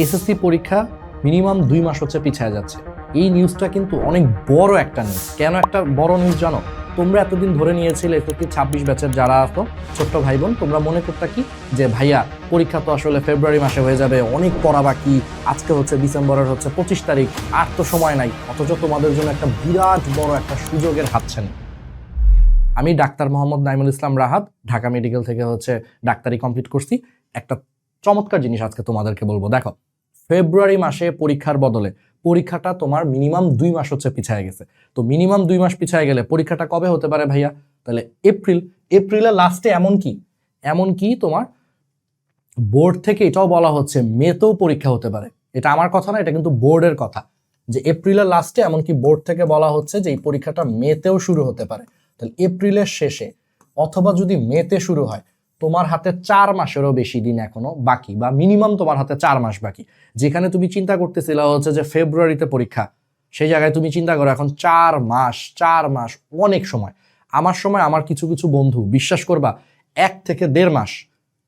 SSC পরীক্ষা minimum দুই মাস হচ্ছে পিছিয়ে যাচ্ছে। এই নিউজটা কিন্তু অনেক বড় একটা নিউজ কেন একটা বড় নিউজ জানো? তোমরা এতদিন ধরে নিয়েছিলে এসএসসি ছাব্বিশ ব্যাচের যারা আসো ছোট্ট ভাই বোন তোমরা মনে করতে কি? যে ভাইয়া, পরীক্ষা তো আসলে ফেব্রুয়ারি মাসে হয়ে যাবে, অনেক পড়া বাকি, আজকে হচ্ছে ডিসেম্বরের হচ্ছে পঁচিশ তারিখ, আর তো সময় নাই, অথচ তোমাদের জন্য একটা বিরাট বড় একটা সুযোগের হাতছানি। আমি ডাক্তার মোহাম্মদ নাইমুল ইসলাম রাহাত, ঢাকা মেডিকেল থেকে হচ্ছে ডাক্তারি কমপ্লিট করছি। একটা চমৎকার জিনিস আজকে তোমাদেরকে বলব। দেখো, ফেব্রুয়ারি মাসে পরীক্ষার বদলে পরীক্ষাটা তোমার মিনিমাম দুই মাস হচ্ছে পিছায় গেছে। তো মিনিমাম দুই মাস পিছায় গেলে পরীক্ষাটা কবে হতে পারে ভাইয়া? তাহলে এপ্রিল। এপ্রিলের লাস্টে এমন কি? এমন কি তোমার বোর্ড থেকে এটাও বলা হচ্ছে মেতেও পরীক্ষা হতে পারে। এটা আমার কথা না, এটা কিন্তু বোর্ডের কথা। যে এপ্রিলের লাস্টে এমনকি বোর্ড থেকে বলা হচ্ছে যে এই পরীক্ষাটা মেতেও শুরু হতে পারে। তাহলে এপ্রিলের শেষে অথবা যদি মেতে শুরু হয় তোমার হাতে চার মাসেরও বেশি দিন এখনও বাকি, বা মিনিমাম তোমার হাতে চার মাস বাকি। যেখানে তুমি চিন্তা করতেছিলে হচ্ছে যে ফেব্রুয়ারিতে পরীক্ষা, সেই জায়গায় তুমি চিন্তা করো এখন চার মাস চার মাস, অনেক সময়। আমার সময় আমার কিছু কিছু বন্ধু, বিশ্বাস করবা, এক থেকে দেড় মাস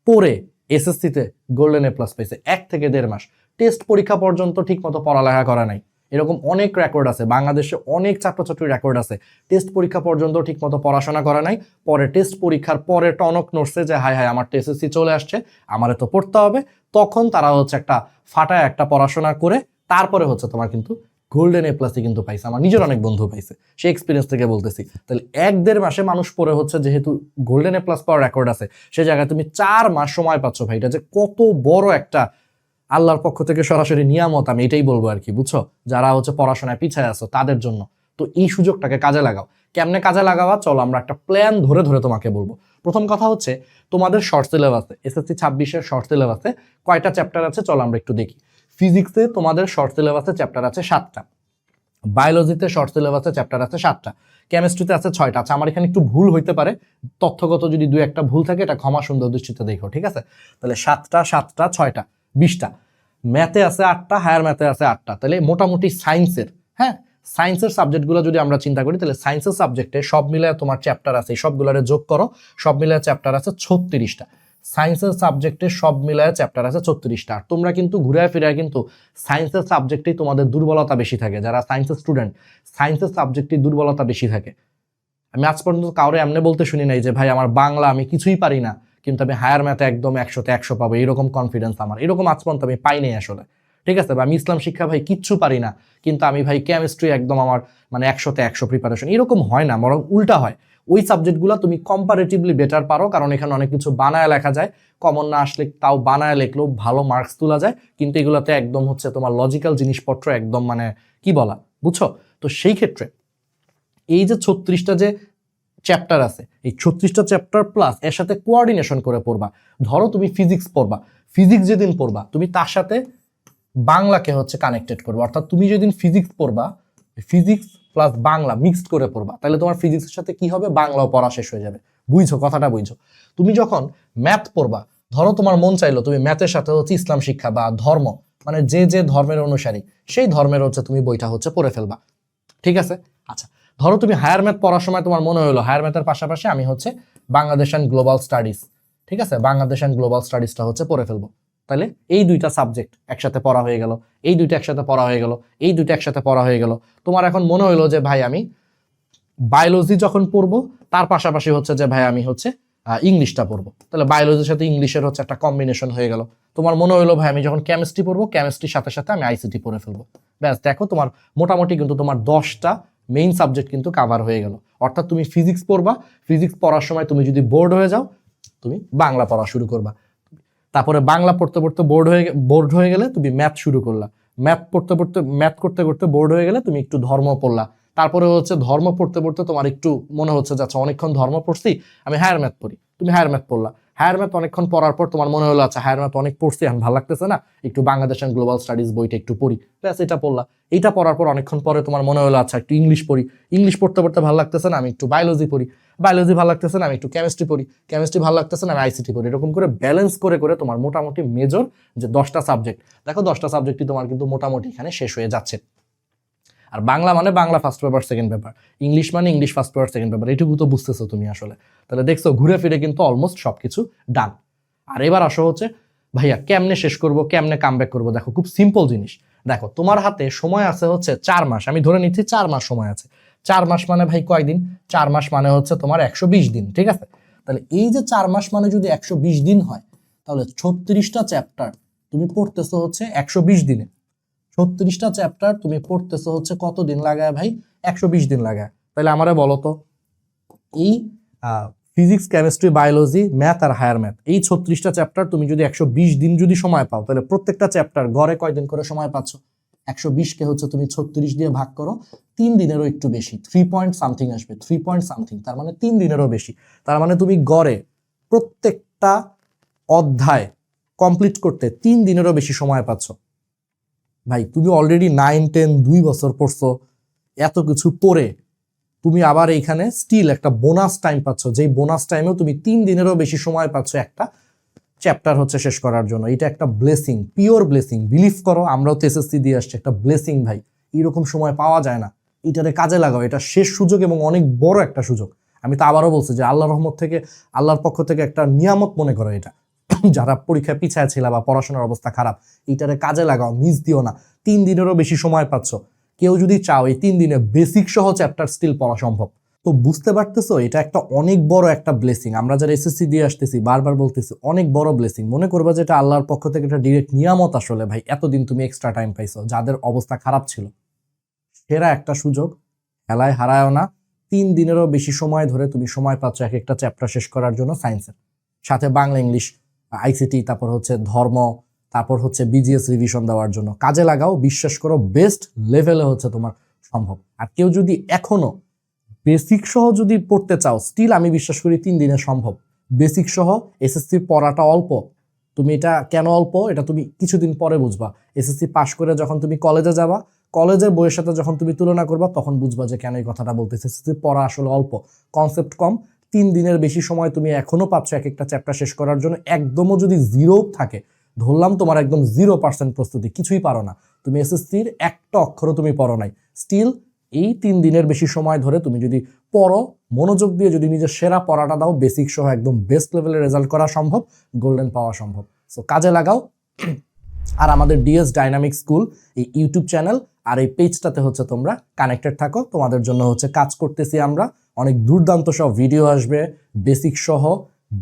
পরে এসএসসিতে গোল্ডেন এ প্লাস পেয়েছে, এক থেকে দেড় মাস। টেস্ট পরীক্ষা পর্যন্ত ঠিকমতো পড়ালেখা করা নাই। এরকম অনেক রেকর্ড আছে। বাংলাদেশে অনেক ছাত্রছাত্রীর রেকর্ড আছে। টেস্ট পরীক্ষা পর্যন্ত ঠিকমতো পড়াশোনা করা নাই। পরে টেস্ট পরীক্ষার পরে টনক নড়ছে যে, হায় হায়, আমার টেসএসসি চলে আসছে। আমার তো পড়তে হবে। তখন তারা হচ্ছে একটা ফাটায় একটা পড়াশোনা করে, তারপরে হচ্ছে তোমার কিন্তু গোল্ডেন এ প্লাসই কিন্তু পাইছে। আমার নিজের অনেক বন্ধু পাইছে। সেই এক্সপিরিয়েন্স থেকে বলতেছি। তাহলে এক দেড় মাসে মানুষ পড়ে হচ্ছে যেহেতু গোল্ডেন এ প্লাস পাওয়ার রেকর্ড আছে, সে জায়গায় তুমি চার মাস সময় পাচ্ছ ভাই এটা যে কত বড় একটা আল্লাহর পক্ষ থেকে সরাসরি নিয়ামত, আমি এটাই বলব আর কি, বুঝছ? যারা হচ্ছে পড়াশোনায় পিছায় আছো, তাদের জন্য। তো এই সুযোগটাকে কাজে লাগাও। কেমনে কাজে লাগাবা? চলো আমরা একটা প্ল্যান ধরে ধরে তোমাকে বলব। প্রথম কথা হচ্ছে, তোমাদের শর্ট সিলেবাসে এসএসসি ছাব্বিশের শর্ট সিলেবাসে কয়টা চ্যাপ্টার আছে? চলো আমরা একটু দেখি। ফিজিক্সে তোমাদের শর্ট সিলেবাসে চ্যাপ্টার আছে সাতটা। বায়োলজিতে শর্ট সিলেবাসে চ্যাপ্টার আছে সাতটা। কেমিস্ট্রিতে আছে ছয়টা। আচ্ছা আমার এখানে একটু ভুল হইতে পারে। তথ্যগত যদি দু একটা ভুল থাকে, এটা ক্ষমা সুন্দর দৃষ্টিতে দেখো, ঠিক আছে? তাহলে সাতটা সাতটা, ছয়টা। বিশটা। ম্যাথে আছে আটটা, হায়ার ম্যাথে আছে আটটা। তাহলে মোটামুটি সায়েন্সের হ্যাঁ? সায়েন্সের সাবজেক্টগুলো যদি আমরা চিন্তা করি, তাহলে সায়েন্সের সাবজেক্টে সব মিলায় তোমার চ্যাপ্টার আছে সবগুলোরে যোগ করো, সব মিলায় চ্যাপ্টার আছে ছত্রিশটা। সায়েন্সের সাবজেক্টে সব মিলায় চ্যাপ্টার আছে ছত্রিশটা। আর তোমরা কিন্তু ঘুরে ফিরে কিন্তু সায়েন্সের সাবজেক্টেই তোমাদের দুর্বলতা বেশি থাকে, যারা সায়েন্সের স্টুডেন্ট, সায়েন্সের সাবজেক্টেই দুর্বলতা বেশি থাকে। আমি আজ পর্যন্ত কাউরে এমনি বলতে শুনি নাই যে, ভাই, আমার বাংলা আমি কিছুই পারি না। কিন্তু আমি হায়ার ম্যাথে একদম একশোতে একশো পাবো। এরকম কনফিডেন্স আমার। এরকম আজ পর্যন্ত আমি পাই পাইনি আসলে। ঠিক আছে? আমি ইসলাম শিক্ষা ভাই কিচ্ছু পারি না, কিন্তু আমি ভাই কেমিস্ট্রি একদম আমার মানে একশোতে একশো প্রিপারেশন এরকম হয় না, বরং উল্টা হয়। ওই সাবজেক্টগুলো তুমি কম্পারেটিভলি বেটার পারো, কারণ এখানে অনেক কিছু বানায় লেখা যায়। কমন না আসলে তাও বানায় লেখলেও ভালো মার্কস তোলা যায়। কিন্তু এগুলোতে একদম হচ্ছে তোমার লজিক্যাল জিনিসপত্র একদম মানে কি বলা? বুঝছ? তো সেই ক্ষেত্রে এই যে ছত্রিশটা যে চ্যাপ্টার আছে। এই ছত্রিশটা চ্যাপ্টার প্লাস এর সাথে কোঅর্ডিনেশন করে পড়বা। ধরো তুমি ফিজিক্স পড়বা। ফিজিক্স যেদিন পড়বা, তুমি তার সাথে বাংলাকে হচ্ছে কানেক্টেড করবে। অর্থাৎ তুমি যেদিন ফিজিক্স পড়বা ফিজিক্স প্লাস বাংলা মিক্সড করে পড়বা, তাহলে তোমার ফিজিক্সের সাথে কি হবে? বাংলাও পড়া শেষ হয়ে যাবে। বুঝছ? কথাটা বুঝছ? তুমি যখন ম্যাথ পড়বা, ধরো তোমার মন চাইলো তুমি ম্যাথের সাথে হচ্ছে ইসলাম শিক্ষা বা ধর্ম মানে যে যে ধর্মের অনুসারী, সেই ধর্মের হচ্ছে তুমি বইটা হচ্ছে পড়ে ফেলবা। ঠিক আছে? আচ্ছা ধরো তুমি হায়ার ম্যাথ পড়ার সময় তোমার মনে হলো হায়ার ম্যাথের পাশাপাশি আমি হচ্ছে বাংলাদেশ অ্যান্ড গ্লোবাল স্টাডিজ ঠিক আছে? বাংলাদেশ অ্যান্ড গ্লোবাল স্টাডিজটা হচ্ছে পড়ে ফেলব। তাহলে এই দুইটা সাবজেক্ট একসাথে পড়া হয়ে গেল, এই দুইটা একসাথে পড়া হয়ে গেল, এই দুইটা একসাথে পড়া হয়ে গেল। তোমার এখন মনে হলো যে, ভাই, আমি বায়োলজি যখন পড়ব, তার পাশাপাশি হচ্ছে যে, ভাই, আমি হচ্ছে ইংলিশটা পড়ব। তাহলে বায়োলজির সাথে ইংলিশের হচ্ছে একটা কম্বিনেশন হয়ে গেল। তোমার মনে হলো ভাই, আমি যখন কেমিস্ট্রি পড়ব কেমিস্ট্রির সাথে সাথে আমি আইসিটি পড়ে ফেলব। ব্যাস, দেখো তোমার মোটামুটি কিন্তু তোমার দশটা মেইন সাবজেক্ট কিন্তু কাভার হয়ে গেল। অর্থাৎ তুমি ফিজিক্স পড়বা ফিজিক্স পড়ার সময় তুমি যদি বোর্ড হয়ে যাও, তুমি বাংলা পড়া শুরু করবা। তারপরে বাংলা পড়তে পড়তে বোর্ড হয়ে বোর্ড হয়ে গেলে তুমি ম্যাথ শুরু করলা। ম্যাথ পড়তে পড়তে ম্যাথ করতে করতে বোর্ড হয়ে গেলে তুমি একটু ধর্ম পড়লা। তারপরে হচ্ছে ধর্ম পড়তে পড়তে তোমার একটু মনে হচ্ছে যে আচ্ছা অনেকক্ষণ ধর্ম পড়ছি, আমি হায়ার ম্যাথ পড়ি। তুমি হায়ার ম্যাথ পড়লা। হায়ার ম্যাথ অনেকক্ষণ পড়ার পর তোমার মনে হলো আচ্ছা হায়ার ম্যাথ অনেক পড়ছি, এখন ভালো লাগতেছে না? একটু বাংলাদেশ অ্যান্ড গ্লোবাল স্টাডিজ বইটা একটু পড়ি। ব্যাস, এটা পড়লা এটা পড়ার পর অনেকক্ষণ পরে তোমার মনে হলো আচ্ছা একটু ইংলিশ পড়ি। ইংলিশ পড়তে পড়তে ভালো লাগতেছে না, আমি একটু বায়োলজি পড়ি। বায়োলজি ভালো লাগতেছে না, আমি একটু কেমিস্ট্রি পড়ি। কেমিস্ট্রি ভালো লাগতেছে না, আমি আইসিটি পড়ি। এরকম করে ব্যালেন্স করে করে তোমার মোটামুটি মেজর যে দশটা সাবজেক্ট দেখো, দশটা সাবজেক্টই তোমার কিন্তু মোটামুটি এখানে শেষ হয়ে যাচ্ছে। আর বাংলা মানে Bangla first paper second paper English মানে English first paper second paper এইটুকু তো বুঝতেছো তুমি আসলে। তাহলে দেখছ, ঘুরে ফিরে কিন্তু অলমোস্ট সব কিছু ডান আর এবার আসো হচ্ছে, ভাইয়া, কেমনে শেষ করব? কেমনে কামব্যাক করব? দেখো, খুব সিম্পল জিনিস। দেখো, তোমার হাতে সময় আছে হচ্ছে চার মাস। আমি ধরে নিচ্ছি চার মাস সময় আছে। চার মাস মানে ভাই কয়দিন? চার মাস মানে হচ্ছে তোমার একশো বিশ দিন, ঠিক আছে? তাহলে এই যে চার মাস মানে যদি একশো বিশ দিন হয়, তাহলে ছত্রিশটা চ্যাপ্টার তুমি পড়তেছো হচ্ছে একশো বিশ দিনে। ছত্রিশটা চ্যাপ্টার তুমি পড়তেছো হচ্ছে কত দিন লাগায় ভাই? একশো বিশ দিন লাগায়। তাহলে আমারে বলো তো, এই ফিজিক্স কেমিস্ট্রি বায়োলজি ম্যাথ আর হায়ার ম্যাথ এই ছত্রিশটা চ্যাপ্টার তুমি যদি একশো বিশ দিন যদি সময় পাও তাহলে প্রত্যেকটা চ্যাপ্টার গড়ে কয়দিন করে সময় পাচ্ছ? একশো বিশকে হচ্ছে তুমি ছত্রিশ দিয়ে ভাগ করো, তিন দিনেরও একটু বেশি থ্রি পয়েন্ট সামথিং আসবে থ্রি পয়েন্ট সামথিং তার মানে তিন দিনেরও বেশি। তার মানে তুমি গড়ে প্রত্যেকটা অধ্যায় কমপ্লিট করতে তিন দিনেরও বেশি সময় পাচ্ছ। ভাই, তুমি অলরেডি নাইন টেন দুই বছর পড়ছো, এত কিছু পড়ে তুমি আবার এইখানে স্টিল একটা বোনাস টাইম পাচ্ছ, যেই বোনাস টাইমেও তুমি তিন দিনেরও বেশি সময় পাচ্ছ একটা চ্যাপ্টার হচ্ছে শেষ করার জন্য। এটা একটা ব্লেসিং পিওর ব্লেসিং বিলিভ করো, আমরাও তো এসএসসি দিয়ে আসছি, একটা ব্লেসিং ভাই। এরকম সময় পাওয়া যায় না। এটারে কাজে লাগাও, এটা শেষ সুযোগ এবং অনেক বড় একটা সুযোগ। আমি তো আবারও বলছি যে আল্লাহর রহমত থেকে, আল্লাহর পক্ষ থেকে একটা নিয়ামত মনে করো এটা। যারা পরীক্ষায় পিছায় ছিল বা পড়াশোনার অবস্থা খারাপ, এইটারে কাজে লাগাও মিস দিও না। তিন দিনেরও বেশি সময় পাচ্ছ। কেউ যদি চাও, এই তিন দিনে বেসিক সহ চ্যাপ্টার স্টিল পড়া সম্ভব। তো বুঝতে পারতেছো, এটা একটা অনেক বড় একটা ব্লেসিং আমরা যারা এসএসসি দিয়ে আসতেছি, বারবার বলতেছি, অনেক বড় ব্লেসিং মনে করবা যে এটা আল্লাহর পক্ষ থেকে একটা ডিরেক্ট নিয়ামত আসলে ভাই, এতদিন তুমি এক্সট্রা টাইম পাইছো, যাদের অবস্থা খারাপ ছিল। সেরা একটা সুযোগ, খেলায় হারায়ও না। তিন দিনেরও বেশি সময় ধরে তুমি সময় পাচ্ছ এক একটা চ্যাপ্টার শেষ করার জন্য সায়েন্সের সাথে বাংলা ইংলিশ আইসিটি, তারপর হচ্ছে ধর্ম, তারপর হচ্ছে বিজিএস রিভিশন দেওয়ার জন্য। কাজে লাগাও, বিশ্বাস করো বেস্ট লেভেলে হচ্ছে তোমার সম্ভব। আর কেউ যদি এখনও বেসিক সহ যদি পড়তে চাও স্টিল আমি বিশ্বাস করি তিন দিনে সম্ভব। বেসিক সহ এসএসসি পড়াটা অল্প। তুমি এটা কেন অল্প? এটা তুমি কিছুদিন পরে বুঝবা। এসএসসি পাশ করে যখন তুমি কলেজে যাবা কলেজের বইয়ের সাথে যখন তুমি তুলনা করবা, তখন বুঝবা যে কেন এই কথাটা বলতেছে। এসএসসি পড়া আসলে অল্প। কনসেপ্ট কম তিন দিনের বেশি সময় তুমি এখনও পাচ্ছ এক একটা চ্যাপ্টার শেষ করার জন্য, একদমও যদি জিরো থাকে, ধরলাম তোমার একদম জিরো পার্সেন্ট প্রস্তুতি, কিছুই পারো না। তুমি এসএসসির একটা অক্ষরও তুমি পড়ো নাই। স্টিল এই তিন দিনের বেশি সময় ধরে তুমি যদি পড়ো, মনোযোগ দিয়ে যদি নিজের সেরা পড়াটা দাও বেসিক সহ একদম বেস্ট লেভেলের রেজাল্ট করা সম্ভব গোল্ডেন পাওয়া সম্ভব। সো কাজে লাগাও। আর আমাদের ডিএস ডাইনামিক স্কুল এই ইউটিউব চ্যানেল আর এই পেজটাতে হচ্ছে তোমরা কানেক্টেড থাকো। তোমাদের জন্য হচ্ছে কাজ করতেছি আমরা। অনেক দুর্দান্ত সব ভিডিও আসবে বেসিক সহ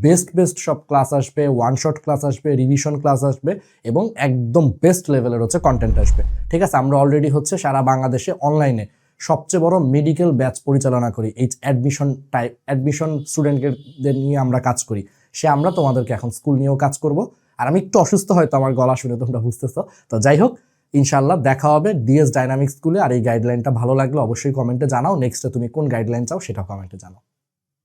বেস্ট বেস্ট সব ক্লাস আসবে ওয়ান শট ক্লাস আসবে রিভিশন ক্লাস আসবে এবং একদম বেস্ট লেভেলের হচ্ছে কন্টেন্ট আসবে। ঠিক আছে, আমরা অলরেডি হচ্ছে সারা বাংলাদেশে অনলাইনে সবচেয়ে বড় মেডিকেল ব্যাচ পরিচালনা করি, এই অ্যাডমিশন টাইপ অ্যাডমিশন স্টুডেন্টদের নিয়ে আমরা কাজ করি। সে আমরা তোমাদেরকে এখন স্কুল নিয়েও কাজ করব। আর আমি একটু অসুস্থ হয়তো আমার গলা শুনে তোমরা বুঝতেছো। তো যাই হোক ইনশাল্লাহ দেখা হবে ডিএস ডাইনামিক স্কুলে। আর এই গাইডলাইনটা ভালো লাগলে অবশ্যই কমেন্টে জানাও। নেক্সটে তুমি কোন গাইডলাইন চাও সেটা কমেন্টে জানাও।